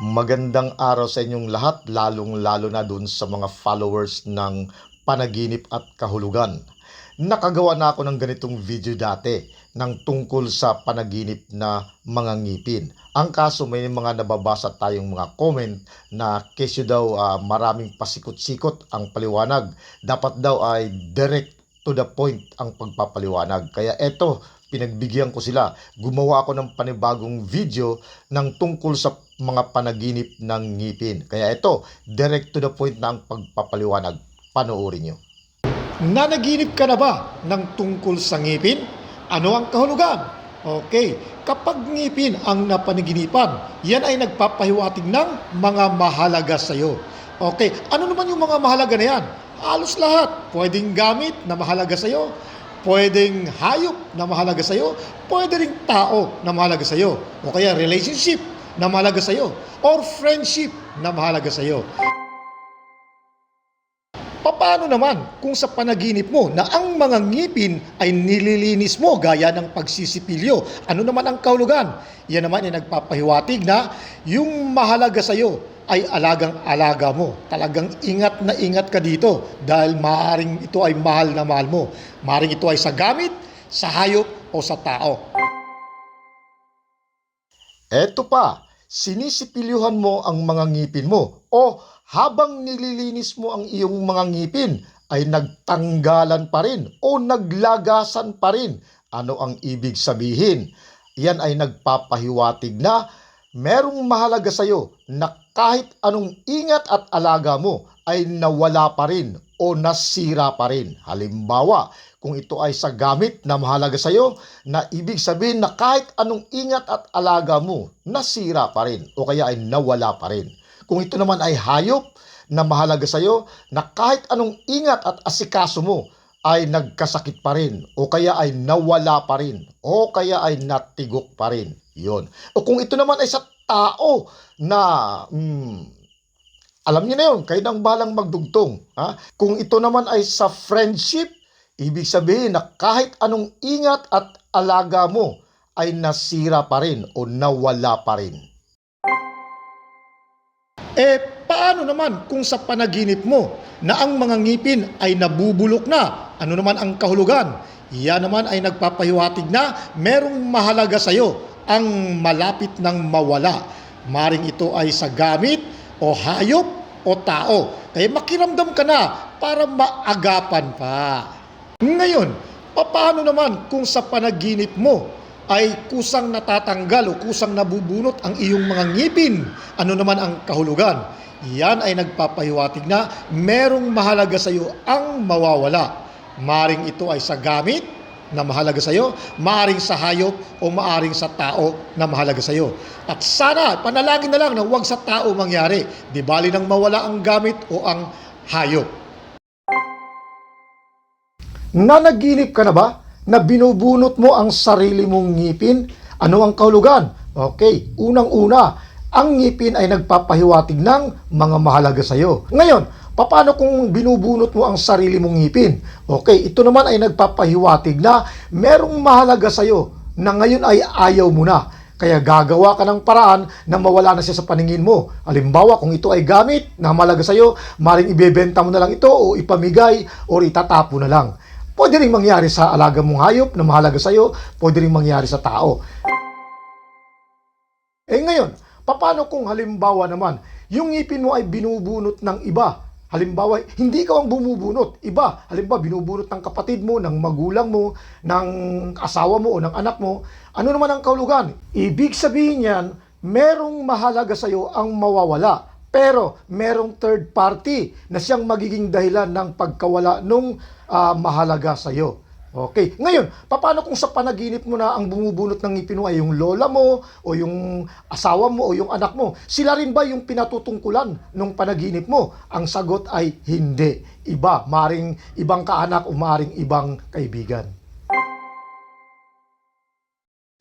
Magandang araw sa inyong lahat, lalong-lalo na dun sa mga followers ng panaginip at kahulugan. Nakagawa na ako ng ganitong video dati ng tungkol sa panaginip na mga ngipin. Ang kaso may mga nababasa tayong mga comment na kesyo daw ah, maraming pasikot-sikot ang paliwanag. Dapat daw ay direct to the point ang pagpapaliwanag. Kaya eto, pinagbigyan ko sila. Gumawa ako ng panibagong video ng tungkol sa mga panaginip ng ngipin. Kaya ito, direct to the point na ang pagpapaliwanag. Panoorin nyo. Nanaginip ka na ba ng tungkol sa ngipin? Ano ang kahulugan? Okay, kapag ngipin ang napanaginipan, yan ay nagpapahiwatig ng mga mahalaga sa iyo. Okay, ano naman yung mga mahalaga na yan? Halos lahat. Pwedeng gamit na mahalaga sa iyo, pwedeng hayop na mahalaga sa iyo, pwede ring tao na mahalaga sa iyo, o kaya relationship na mahalaga sa iyo, or friendship na mahalaga sa iyo. Paano naman kung sa panaginip mo na ang mga ngipin ay nililinis mo gaya ng pagsisipilyo? Ano naman ang kahulugan? Yan naman ay nagpapahiwatig na yung mahalaga sa iyo ay alagang-alaga mo. Talagang ingat na ingat ka dito dahil maaaring ito ay mahal na mahal mo. Maaaring ito ay sa gamit, sa hayop o sa tao. Eto pa, sinisipilyuhan mo ang mga ngipin mo o habang nililinis mo ang iyong mga ngipin ay nagtanggalan pa rin o naglagasan pa rin. Ano ang ibig sabihin? Yan ay nagpapahiwatig na merong mahalaga sa iyo na kahit anong ingat at alaga mo ay nawala pa rin o nasira pa rin. Halimbawa, kung ito ay sa gamit na mahalaga sa iyo, na ibig sabihin na kahit anong ingat at alaga mo, nasira pa rin o kaya ay nawala pa rin. Kung ito naman ay hayop na mahalaga sa iyo, na kahit anong ingat at asikaso mo, ay nagkasakit pa rin o kaya ay nawala pa rin o kaya ay natigok pa rin. Yun. O kung ito naman ay sa tao na hmm, alam niyo na yun, kayo nang balang magdugtong. Ha? Kung ito naman ay sa friendship, ibig sabihin na kahit anong ingat at alaga mo ay nasira pa rin o nawala pa rin. Eh, paano naman kung sa panaginip mo na ang mga ngipin ay nabubulok na? Ano naman ang kahulugan? Yan naman ay nagpapahiwatig na merong mahalaga sa iyo ang malapit ng mawala. Maring ito ay sa gamit o hayop o tao. Kaya makiramdam ka na para maagapan pa. Ngayon, paano naman kung sa panaginip mo ay kusang natatanggal o kusang nabubunot ang iyong mga ngipin. Ano naman ang kahulugan? Yan ay nagpapahiwatig na merong mahalaga sa iyo ang mawawala. Maring ito ay sa gamit na mahalaga sa iyo, maaring sa hayop o maaring sa tao na mahalaga sa iyo. At sana, panalangin na lang na huwag sa tao mangyari. Di bali nang mawala ang gamit o ang hayop. Nanaginip ka na ba na binubunot mo ang sarili mong ngipin? Ano ang kahulugan? Okay, unang-una, ang ngipin ay nagpapahiwatig ng mga mahalaga sa iyo. Ngayon, paano kung binubunot mo ang sarili mong ngipin? Okay, ito naman ay nagpapahiwatig na merong mahalaga sa iyo na ngayon ay ayaw mo na. Kaya gagawa ka ng paraan na mawala na siya sa paningin mo. Halimbawa, kung ito ay gamit na mahalaga sa iyo, maring ibebenta mo na lang ito o ipamigay o itatapo na lang. Pwede rin mangyari sa alaga mong hayop na mahalaga sa iyo, pwede rin mangyari sa tao. Eh ngayon, paano kung halimbawa naman, yung ngipin mo ay binubunot ng iba? Halimbawa, hindi ikaw ang bumubunot, iba. Halimbawa, binubunot ng kapatid mo, ng magulang mo, ng asawa mo o ng anak mo. Ano naman ang kaulugan? Ibig sabihin yan, merong mahalaga sa iyo ang mawawala. Pero merong third party na siyang magiging dahilan ng pagkawala nung ah, mahalaga sa iyo. Okay. Ngayon, paano kung sa panaginip mo na ang bumubunot ng ngipin mo ay yung lola mo o yung asawa mo o yung anak mo? Sila rin ba yung pinatutungkulan nung panaginip mo? Ang sagot ay hindi. Iba, maring ibang kaanak o maring ibang kaibigan.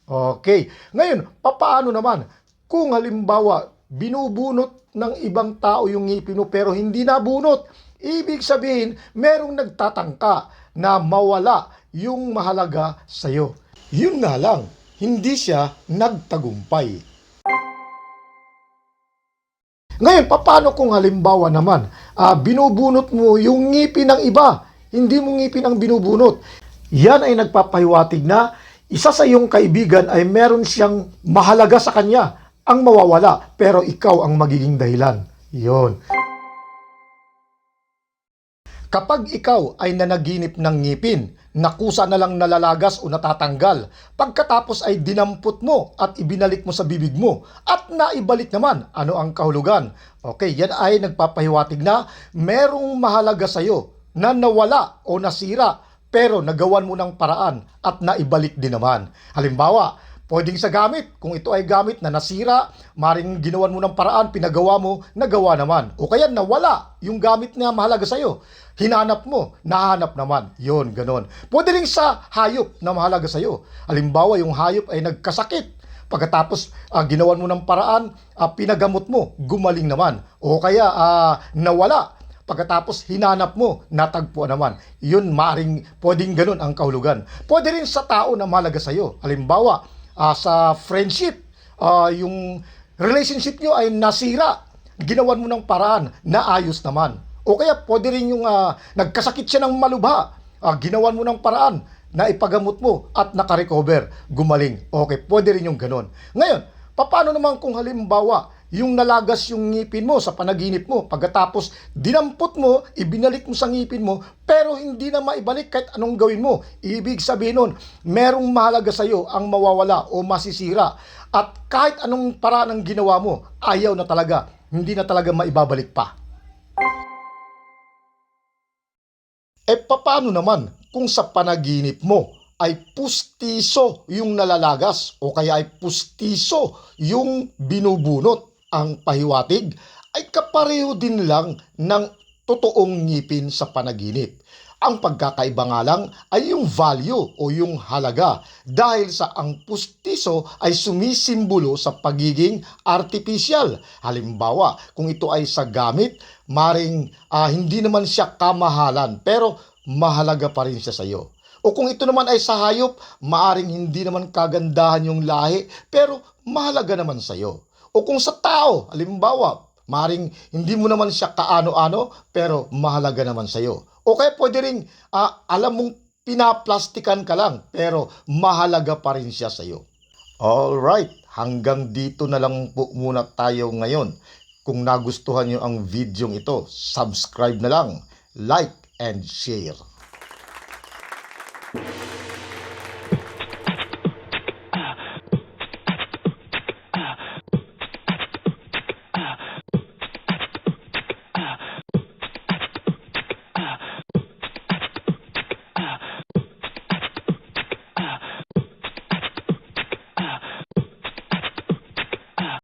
Okay. Ngayon, papaano naman kung halimbawa binubunot ng ibang tao yung ngipin mo pero hindi nabunot? Ibig sabihin, merong nagtatangka na mawala yung mahalaga sa'yo. Yun nga lang, hindi siya nagtagumpay. Ngayon, paano kung halimbawa naman, ah, binubunot mo yung ngipin ng iba, hindi mo ngipin ang binubunot. Yan ay nagpapahiwatig na isa sa iyong kaibigan ay meron siyang mahalaga sa kanya ang mawawala, pero ikaw ang magiging dahilan. Yon. Kapag ikaw ay nanaginip ng ngipin, nakusa na lang nalalagas o natatanggal, pagkatapos ay dinampot mo at ibinalik mo sa bibig mo at naibalik naman, ano ang kahulugan? Okay, yan ay nagpapahiwatig na merong mahalaga sa iyo na nawala o nasira pero nagawan mo ng paraan at naibalik din naman. Halimbawa, pwedeng sa gamit. Kung ito ay gamit na nasira, maring ginawan mo ng paraan, pinagawa mo, nagawa naman. O kaya nawala yung gamit na mahalaga sa'yo. Hinanap mo, nahanap naman. Yon, ganon. Pwede rin sa hayop na mahalaga sa'yo. Halimbawa, yung hayop ay nagkasakit. Pagkatapos ah, ginawan mo ng paraan, ah, pinagamot mo, gumaling naman. O kaya ah, nawala, Pagkatapos hinanap mo, natagpuan naman. Yun maring pwedeng ganun ang kahulugan. Pwede rin sa tao na mahalaga sa iyo. Halimbawa, ah, sa friendship, ah, yung relationship nyo ay nasira. Ginawan mo ng paraan, naayos naman. O kaya pwede rin yung ah, nagkasakit siya ng malubha. Ah, ginawan mo ng paraan, na ipagamot mo at nakarecover, gumaling. Okay, pwede rin yung ganun. Ngayon, paano naman kung halimbawa, yung nalagas yung ngipin mo sa panaginip mo, pagkatapos dinampot mo, ibinalik mo sa ngipin mo, pero hindi na maibalik kahit anong gawin mo. Ibig sabihin nun, merong mahalaga sa'yo ang mawawala o masisira. At kahit anong paraan ang ginawa mo, ayaw na talaga, hindi na talaga maibabalik pa. E paano naman kung sa panaginip mo ay pustiso yung nalalagas o kaya ay pustiso yung binubunot ang pahiwatig ay kapareho din lang ng totoong ngipin sa panaginip. Ang pagkakaiba nga lang ay yung value o yung halaga dahil sa ang pustiso ay sumisimbolo sa pagiging artificial. Halimbawa, kung ito ay sa gamit, maring ah, hindi naman siya kamahalan pero mahalaga pa rin siya sa iyo. O kung ito naman ay sa hayop, maaring hindi naman kagandahan yung lahi pero mahalaga naman sa iyo. O kung sa tao, halimbawa, maring hindi mo naman siya kaano-ano pero mahalaga naman sa iyo. O kaya pwede rin ah, alam mong pinaplastikan ka lang pero mahalaga pa rin siya sa iyo. Alright, hanggang dito na lang po muna tayo ngayon. Kung nagustuhan nyo ang video ito, subscribe na lang, like and share.